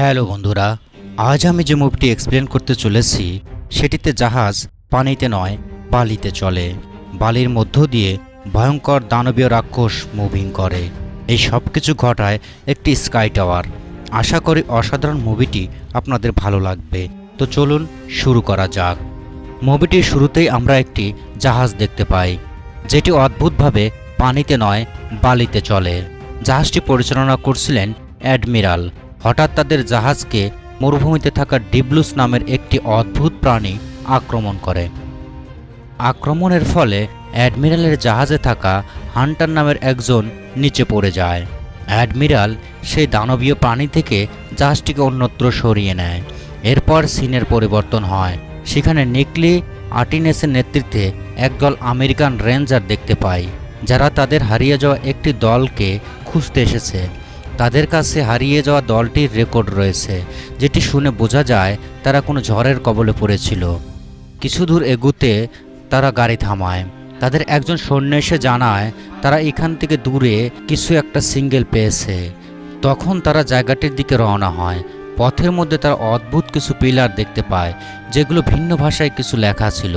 Hello বন্ধুরা, আজ আমি যে মুভিটি এক্সপ্লেন করতে চলেছি, সেটিতে জাহাজ পানিতে নয়, বালিতে চলে। বালির মধ্য দিয়ে ভয়ঙ্কর দানবীয় রাক্ষস মুভিং করে। এই সব কিছু ঘটায় একটি স্কাই টাওয়ার আশা করি অসাধারণ মুভিটি আপনাদের ভালো লাগবে। তো চলুন শুরু করা যাক। মুভিটির শুরুতেই আমরা একটি জাহাজ দেখতে পাই, যেটি অদ্ভুতভাবে পানিতে নয়, বালিতে চলে। জাহাজটি পরিচালনা করছিলেন অ্যাডমিরাল। হঠাৎ তাদের জাহাজকে মরুভূমিতে থাকা ডিবলুস নামের একটি অদ্ভুত প্রাণী আক্রমণ করে। আক্রমণের ফলে অ্যাডমিরালের জাহাজে থাকা হান্টার নামের একজন নিচে পড়ে যায়। অ্যাডমিরাল সেই দানবীয় প্রাণী থেকে জাহাজটিকে অন্যত্র সরিয়ে নেয়। এরপর সিনের পরিবর্তন হয়। সেখানে নিকলি আর্টিনেসের নেতৃত্বে একদল আমেরিকান রেঞ্জার দেখতে পাই, যারা তাদের হারিয়ে যাওয়া একটি দলকে খুঁজতে এসেছে। তাদের কাছে হারিয়ে যাওয়া দলটির রেকর্ড রয়েছে, যেটি শুনে বোঝা যায় তারা কোনো ঝড়ের কবলে পড়েছিল। কিছু দূর এগুতে তারা গাড়ি থামায়। তাদের একজন সৈন্য এসে জানায়, তারা এখান থেকে দূরে কিছু একটা সিঙ্গেল পেয়েছে। তখন তারা জায়গাটির দিকে রওনা হয়। পথের মধ্যে তারা অদ্ভুত কিছু পিলার দেখতে পায়, যেগুলো ভিন্ন ভাষায় কিছু লেখা ছিল।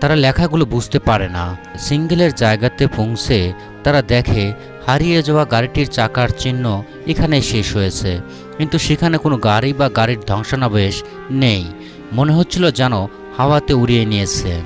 তারা লেখাগুলো বুঝতে পারে না। সিঙ্গেলের জায়গাতে পৌঁছে তারা দেখে হারিয়ে যাওয়া গাড়িটির চাকার চিহ্ন এখানে শেষ হয়েছে। কিন্তু সেখানে কোনো গাড়ি বা গাড়ির ধ্বংসাবশেষ নেই। মনে হচ্ছিল যেন হাওয়াতে উড়িয়ে নিয়েছে।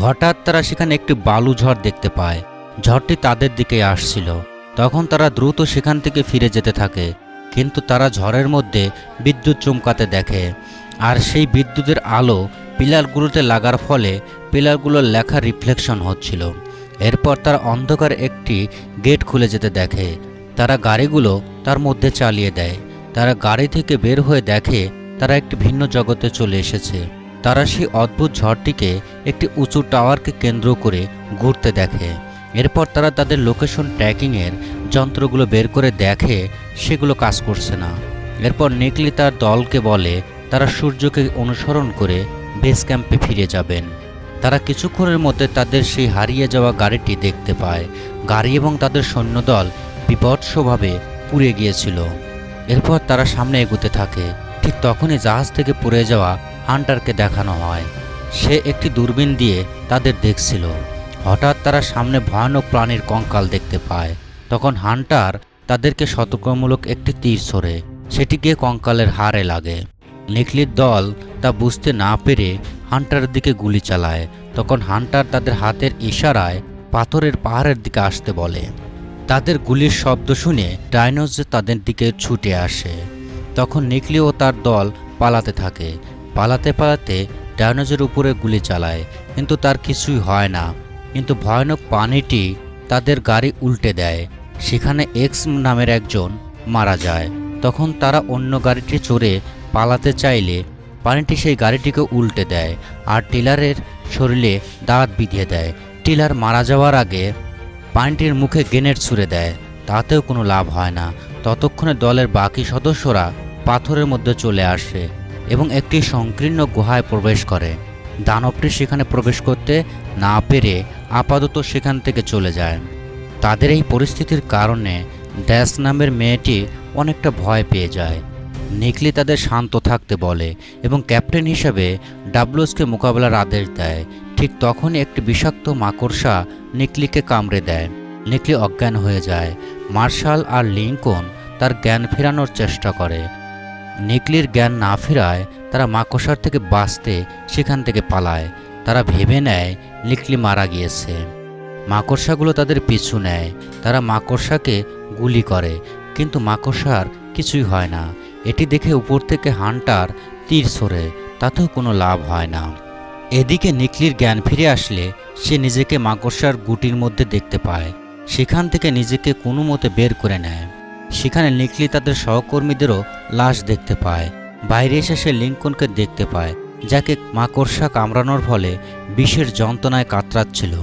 হঠাৎ তারা সেখানে একটি বালু ঝড় দেখতে পায়। ঝড়টি তাদের দিকে আসছিল। তখন তারা দ্রুত সেখান থেকে ফিরে যেতে থাকে। কিন্তু তারা ঝড়ের মধ্যে বিদ্যুৎ চমকাতে দেখে। আর সেই বিদ্যুতের আলো পিলারগুলোতে লাগার ফলে পিলারগুলোর লেখা রিফ্লেকশন হচ্ছিল। এরপর তারা অন্ধকার একটি গেট খুলে যেতে দেখে। তারা গাড়িগুলো তার মধ্যে চালিয়ে দেয়। তারা গাড়ি থেকে বের হয়ে দেখে তারা একটি ভিন্ন জগতে চলে এসেছে। তারা সেই অদ্ভুত ঝড়টিকে একটি উঁচু টাওয়ারকে কেন্দ্র করে ঘুরতে দেখে। এরপর তারা তাদের লোকেশন ট্র্যাকিংয়ের যন্ত্রগুলো বের করে দেখে, সেগুলো কাজ করছে না। এরপর নেকলি তার দলকে বলে, তারা সূর্যকে অনুসরণ করে বেস ক্যাম্পে ফিরে যাবেন। তারা কিছুক্ষণের মধ্যে তাদের সেই হারিয়ে যাওয়া গাড়িটি দেখতে পায়। গাড়ি এবং তাদের সৈন্যদল বিপৎসভাবে পুড়ে গিয়েছিল। এরপর তারা সামনে এগোতে থাকে। ঠিক তখনই জাহাজ থেকে পুড়ে যাওয়া হান্টারকে দেখানো হয়। সে একটি দূরবীন দিয়ে তাদের দেখছিল। হঠাৎ তারা সামনে ভয়ানক প্রাণীর কঙ্কাল দেখতে পায়। তখন হান্টার তাদেরকে সতর্কমূলক একটি তীর ছড়ে। সেটি গিয়ে কঙ্কালের হারে লাগে। নিকলির দল তা বুঝতে না পেরে হান্টারের দিকে গুলি চালায়। তখন হান্টার তাদের হাতের ইশারায় পাথরের পাহাড়ের দিকে আসতে বলে। তাদের গুলির শব্দ শুনে ডাইনোজ তাদের দিকে ছুটে আসে। তখন নিকলি ও তার দল পালাতে থাকে। পালাতে পালাতে ডাইনোজের উপরে গুলি চালায়, কিন্তু তার কিছুই হয় না। কিন্তু ভয়ানক পানিটি তাদের গাড়ি উল্টে দেয়। সেখানে এক্স নামের একজন মারা যায়। তখন তারা অন্য গাড়িটি চড়ে পালাতে চাইলে পানিটি সেই গাড়িটিকে উল্টে দেয় আর টিলারের শরীরে দাঁত বিঁধিয়ে দেয়। টিলার মারা যাওয়ার আগে পানিটির মুখে গ্রেনেড ছুঁড়ে দেয়। তাতেও কোনো লাভ হয় না। ততক্ষণে দলের বাকি সদস্যরা পাথরের মধ্যে চলে আসে এবং একটি সংকীর্ণ গুহায় প্রবেশ করে। দানবটি সেখানে প্রবেশ করতে না পেরে আপাতত সেখান থেকে চলে যায়। তাদের এই পরিস্থিতির কারণে ড্যাস নামের মেয়েটি অনেকটা ভয় পেয়ে যায়। নিকলি তাদের শান্ত থাকতে বলে এবং ক্যাপ্টেন হিসেবে ডাবলুসকে মোকাবেলার আদেশ দেয়। ঠিক তখনই একটি বিষাক্ত মাকড়সা নিকলিকে কামড়ে দেয়। নিকলি অজ্ঞান হয়ে যায়। মার্শাল আর লিঙ্কন তার জ্ঞান ফেরানোর চেষ্টা করে। নিকলির জ্ঞান না ফেরায়, তারা মাকড়সার থেকে বাঁচতে সেখান থেকে পালায়। তারা ভেবে নেয় নিকলি মারা গিয়েছে। মাকড়সাগুলো তাদের পিছু নেয়। তারা মাকড়সাকে গুলি করে, কিন্তু মাকড়সার কিছুই হয় না। এটি দেখে উপর থেকে হান্টার তীর সরে, তাতেও কোনো লাভ হয় না। এদিকে নিকলির জ্ঞান ফিরে আসলে সে নিজেকে মাকড়সার গুটির মধ্যে দেখতে পায়। সেখান থেকে নিজেকে কোনো মতে বের করে নেয়। সেখানে নিকলি তাদের সহকর্মীদেরও লাশ দেখতে পায়। বাইরে এসে সে লিঙ্কনকে দেখতে পায়, যাকে মাকড়সা কামড়ানোর ফলে বিষের যন্ত্রণায় কাতরাচ্ছিল।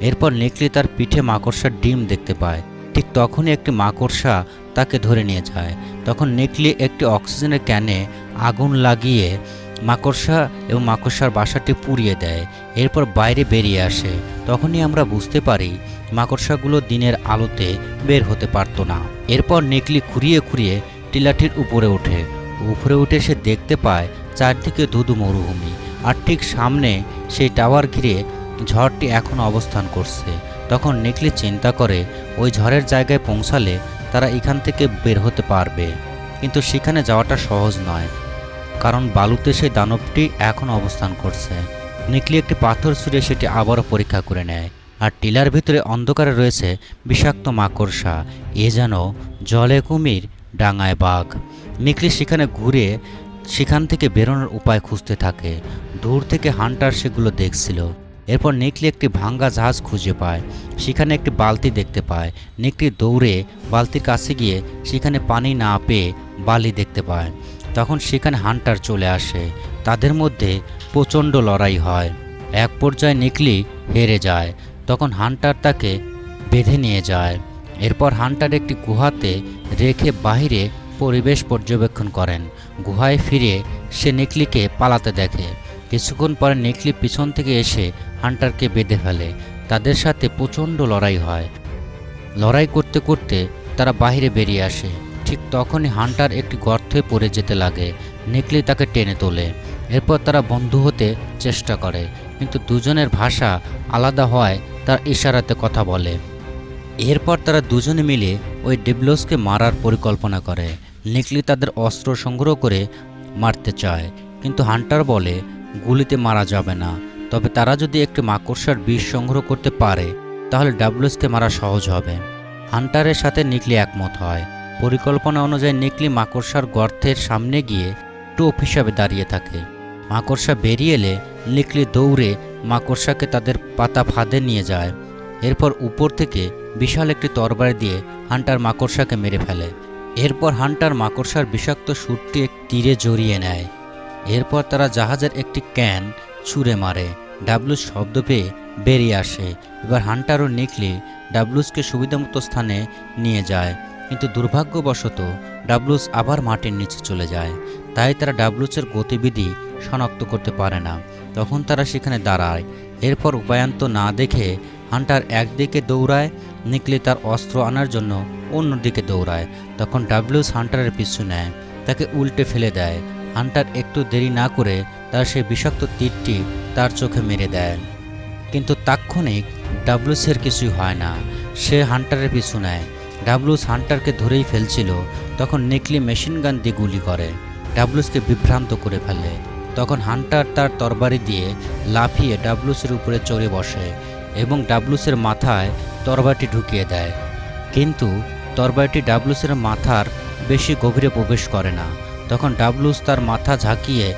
এরপর নিকলি তার পিঠে মাকড়সার ডিম দেখতে পায়। ঠিক তখনই একটি মাকড়সা তাকে ধরে নিয়ে যায়। তখন নেকলি একটি অক্সিজেনের ক্যানে আগুন লাগিয়ে মাকড়সা এবং মাকড়সার বাসাটি পুড়িয়ে দেয়। এরপর বাইরে বেরিয়ে আসে। তখনই আমরা বুঝতে পারি, মাকড়সাগুলো দিনের আলোতে বের হতে পারতো না। এরপর নেকলি খুঁড়িয়ে খুঁড়িয়ে টিলাটির উপরে ওঠে। উপরে উঠে সে দেখতে পায়, চারদিকে ধুধু মরুভূমি। আর ঠিক সামনে সেই টাওয়ার ঘিরে ঝড়টি এখন অবস্থান করছে। তখন নেকলি চিন্তা করে, ওই ঝড়ের জায়গায় পৌঁছালে তারা এখান থেকে বের হতে পারবে। কিন্তু সেখানে যাওয়াটা সহজ নয়, কারণ বালুতে সেই দানবটি এখন অবস্থান করছে। নিকলি একটি পাথর ছুঁড়ে সেটি আবারও পরীক্ষা করে নেয়, আর টিলার ভিতরে অন্ধকারে রয়েছে বিষাক্ত মাকড়সা। এ যেন জলে কুমির ডাঙায় বাঘ। নিকলি সেখানে ঘুরে সেখান থেকে বেরোনোর উপায় খুঁজতে থাকে। দূর থেকে হান্টার সেগুলো দেখছিল। এরপর নিকলি একটি ভাঙ্গা জাহাজ খুঁজে পায়। সেখানে একটি বালতি দেখতে পায়। নিকলি দৌড়ে বালতির কাছে গিয়ে সেখানে পানি না পেয়ে বালি দেখতে পায়। তখন সেখানে হান্টার চলে আসে। তাদের মধ্যে প্রচণ্ড লড়াই হয়। এক পর্যায়ে নিকলি হেরে যায়। তখন হান্টার তাকে বেঁধে নিয়ে যায়। এরপর হান্টার একটি গুহাতে রেখে বাইরে পরিবেশ পর্যবেক্ষণ করেন। গুহায় ফিরে সে নিকলিকে পালাতে দেখে। কিছুক্ষণ পরে নিকলি পিছন থেকে এসে হান্টারকে বেঁধে ফেলে। তাদের সাথে প্রচণ্ড লড়াই হয়। লড়াই করতে করতে তারা বাইরে বেরিয়ে আসে। ঠিক তখনই হান্টার একটি গর্তে পড়ে যেতে লাগে। নিকলি তাকে টেনে তোলে। এরপর তারা বন্ধু হতে চেষ্টা করে। কিন্তু দুজনের ভাষা আলাদা হওয়ায় তার ইশারাতে কথা বলে। এরপর তারা দুজনে মিলে ওই ডিবলোসকে মারার পরিকল্পনা করে। নিকলি তাদের অস্ত্র সংগ্রহ করে মারতে চায়। কিন্তু হান্টার বলে গুলিতে মারা যাবে না। তবে তারা যদি একটি মাকড়সার বিষ সংগ্রহ করতে পারে, তাহলে ডাবলুসকে মারা সহজ হবে। হান্টারের সাথে নিকলি একমত হয়। পরিকল্পনা অনুযায়ী নিকলি মাকড়সার গর্তের সামনে গিয়ে টোপ হিসাবে দাঁড়িয়ে থাকে। মাকড়সা বেরিয়ে এলে নিকলি দৌড়ে মাকড়সাকে তাদের পাতা ফাঁদে নিয়ে যায়। এরপর উপর থেকে বিশাল একটি তরবার দিয়ে হান্টার মাকড়সাকে মেরে ফেলে। এরপর হান্টার মাকড়সার বিষাক্ত সুরটি এক তীরে জড়িয়ে নেয়। এরপর তারা জাহাজের একটি ক্যান ছুঁড়ে মারে। ডাবলুস শব্দ পেয়ে বেরিয়ে আসে। এবার হান্টার ও নিকলি ডাবলুসকে সুবিধামতো স্থানে নিয়ে যায়। কিন্তু দুর্ভাগ্যবশত ডাবলুস আবার মাটির নিচে চলে যায়। তাই তারা ডাবলুসের গতিবিধি শনাক্ত করতে পারে না। তখন তারা সেখানে দাঁড়ায়। এরপর উপায়ান্ত না দেখে হান্টার একদিকে দৌড়ায়, নিকলি তার অস্ত্র আনার জন্য অন্যদিকে দৌড়ায়। তখন ডাবলুস হান্টারের পিছু নেয়, তাকে উল্টে ফেলে দেয়। হান্টার একটু দেরি না করে তার সেই বিষাক্ত তীরটি তার চোখে মেরে দেয়। কিন্তু তাৎক্ষণিক ডাবলুসের কিছুই হয় না। সে হান্টারের পিছু নেয়। ডাবলুস হান্টারকে ধরেই ফেলছিল, তখন নিকলি মেশিন গান দিয়ে গুলি করে। ডাবলুসকে বিভ্রান্ত করে ফেলে। তখন হান্টার তার তরবারি দিয়ে লাফিয়ে ডাবলুসের উপরে চড়ে বসে এবং ডাবলুসের মাথায় তরবারিটি ঢুকিয়ে দেয়। কিন্তু তরবারিটি ডাবলুসের মাথার বেশি গভীরে প্রবেশ করে না। তখন ডাবলুস তার মাথা ঝাঁকিয়ে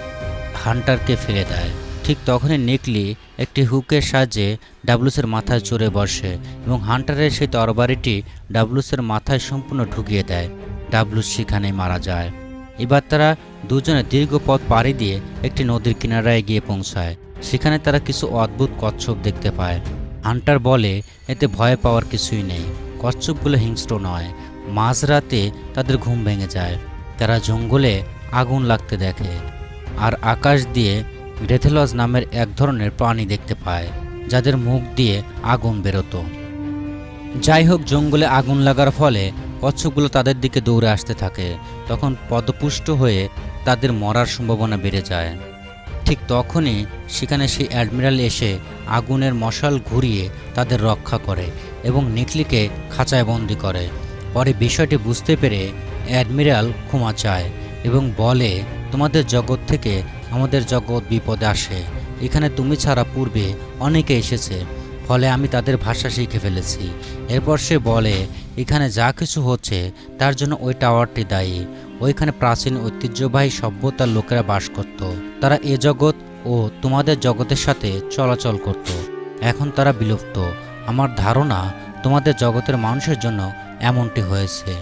হান্টারকে ফেলে দেয়। ঠিক তখনই নিকলি একটি হুকের সাহায্যে ডাবলুসের মাথায় চড়ে বসে এবং হান্টারের সেই তরবারিটি ডাবলুসের মাথায় সম্পূর্ণ ঢুকিয়ে দেয়। ডাবলুস সেখানেই মারা যায়। এবার তারা দুজনে দীর্ঘ পথ পাড়ি দিয়ে একটি নদীর কিনারায় গিয়ে পৌঁছায়। সেখানে তারা কিছু অদ্ভুত কচ্ছপ দেখতে পায়। হান্টার বলে, এতে ভয় পাওয়ার কিছুই নেই। কচ্ছপগুলো হিংস্র নয়। মাঝরাতে তাদের ঘুম ভেঙে যায়। তারা জঙ্গলে আগুন লাগতে দেখে আর আকাশ দিয়ে রেথেলস নামের এক ধরনের প্রাণী দেখতে পায়, যাদের মুখ দিয়ে আগুন বেরোতো। যাই হোক, জঙ্গলে আগুন লাগার ফলে কচ্ছপগুলো তাদের দিকে দৌড়ে আসতে থাকে। তখন পদপুষ্ট হয়ে তাদের মরার সম্ভাবনা বেড়ে যায়। ঠিক তখনই সেখানে সেই অ্যাডমিরাল এসে আগুনের মশাল ঘুরিয়ে তাদের রক্ষা করে এবং নিকলিকে খাঁচায় বন্দি করে। পরে বিষয়টি বুঝতে পেরে অ্যাডমিরাল ক্ষমা চায় এবং বলে, তোমাদের জগৎ থেকে আমাদের জগৎ বিপদে আসে। এখানে তুমি ছাড়া পূর্বে অনেকে এসেছে। ফলে আমি তাদের ভাষা শিখে ফেলেছি। এরপর সে বলে, এখানে যা কিছু হচ্ছে, তার জন্য ওই টাওয়ারটি দায়ী। ওইখানে প্রাচীন ঐতিহ্যবাহী সভ্যতার লোকেরা বাস করত। তারা এ জগৎ ও তোমাদের জগতের সাথে চলাচল করত। এখন তারা বিলুপ্ত। আমার ধারণা তোমাদের জগতের মানুষের জন্য এমনটি হয়েছে।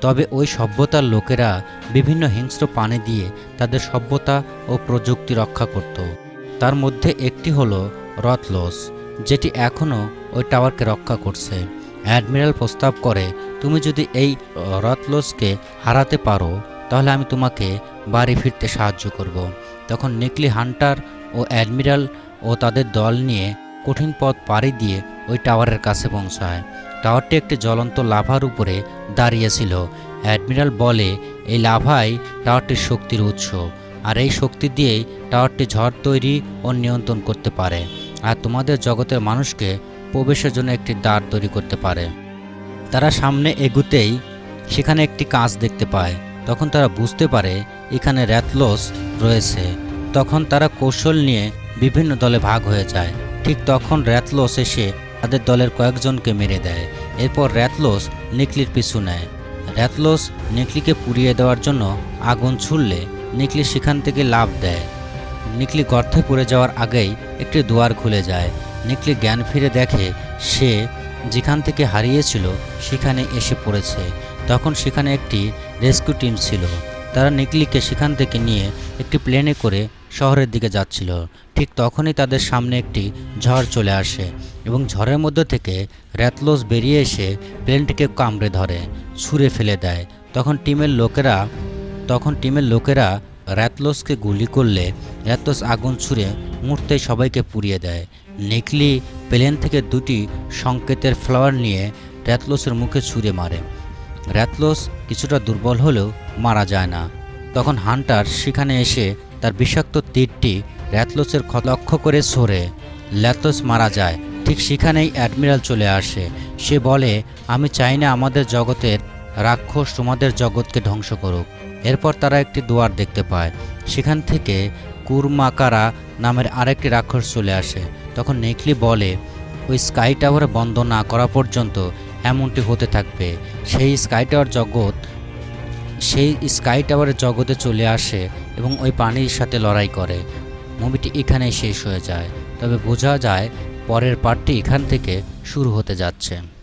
তবে ওই সভ্যতার লোকেরা বিভিন্ন হিংস্র পানি দিয়ে তাদের সভ্যতা ও প্রযুক্তি রক্ষা করত তার মধ্যে একটি হলো রথলস, যেটি এখনও ওই টাওয়ারকে রক্ষা করছে অ্যাডমিরাল প্রস্তাব করে, তুমি যদি এই রথলসকে হারাতে পারো, তাহলে আমি তোমাকে বাড়ি ফিরতে সাহায্য করব। তখন নিকলি হান্টার ও অ্যাডমিরাল ও তাদের দল নিয়ে কঠিন পথ পাড়ি দিয়ে ওই টাওয়ারের কাছে পৌঁছায়। টাওয়ারটি একটি জ্বলন্ত লাভার উপরে দাঁড়িয়েছিল অ্যাডমিরাল বলে, এই লাভাই টাওয়ারটির শক্তির উৎস, আর এই শক্তি দিয়েই টাওয়ারটি ঝড় তৈরি ও নিয়ন্ত্রণ করতে পারে, আর তোমাদের জগতের মানুষকে প্রবেশের জন্য একটি দ্বার তৈরি করতে পারে। তারা সামনে এগুতেই সেখানে একটি কাঁচ দেখতে পায়। তখন তারা বুঝতে পারে, এখানে র্যাতলস রয়েছে। তখন তারা কৌশল নিয়ে বিভিন্ন দলে ভাগ হয়ে যায়। ঠিক তখন র্যাতলস এসে তাদের দলের কয়েকজনকে মেরে দেয়। এরপর র্যাতলস নিকলির পিছু নেয়। র্যাতলস নিকলিকে পুড়িয়ে দেওয়ার জন্য আগুন ছুড়লে নিকলি সেখান থেকে লাভ দেয়। নিকলি গর্তে পড়ে যাওয়ার আগেই একটি দুয়ার খুলে যায়। নিকলি জ্ঞান ফিরে দেখে সে যেখান থেকে হারিয়েছিল সেখানে এসে পড়েছে। তখন সেখানে একটি রেস্কিউ টিম ছিল। তারা নিকলিকে সেখান থেকে নিয়ে একটি প্লেনে করে শহরের দিকে যাচ্ছিল। ঠিক তখনই তাদের সামনে একটি ঝড় চলে আসে এবং ঝড়ের মধ্যে থেকে র্যাতলোস বেরিয়ে এসে প্লেনটিকে কামড়ে ধরে, ছুঁড়ে ফেলে দেয়। তখন টিমের লোকেরা, তখন টিমের লোকেরা র্যাতলোসকে গুলি করলে র্যাতলোস আগুন ছুঁড়ে মুহূর্তেই সবাইকে পুড়িয়ে দেয়। নিকলি প্লেন থেকে দুটি সংকেতের ফ্লাওয়ার নিয়ে র্যাতলোসের মুখে ছুঁড়ে মারে। র্যাতলোস কিছুটা দুর্বল হলেও মারা যায় না। তখন হান্টার সেখানে এসে তার বিষাক্ত তীরটি র্যাতলোসের খ- লক্ষ্য করে সরে। ল্যাথলোস মারা যায়। ঠিক সেখানেই অ্যাডমিরাল চলে আসে। সে বলে, আমি চাই না আমাদের জগতের রাক্ষস তোমাদের জগৎকে ধ্বংস করুক। এরপর তারা একটি দুয়ার দেখতে পায়। সেখান থেকে কুরমাকারা নামের আরেকটি রাক্ষস চলে আসে। তখন নেকলি বলে, ওই স্কাই টাওয়ার বন্ধ না করা পর্যন্ত এমনটি হতে থাকবে। সেই স্কাই টাওয়ার জগৎ, সেই স্কাই টাওয়ারের জগতে চলে আসে এবং ওই পানির সাথে লড়াই করে। মুভিটি এখানেই শেষ হয়ে যায়। তবে বোঝা যায় পরের পার্টটি এখান থেকে শুরু হতে যাচ্ছে।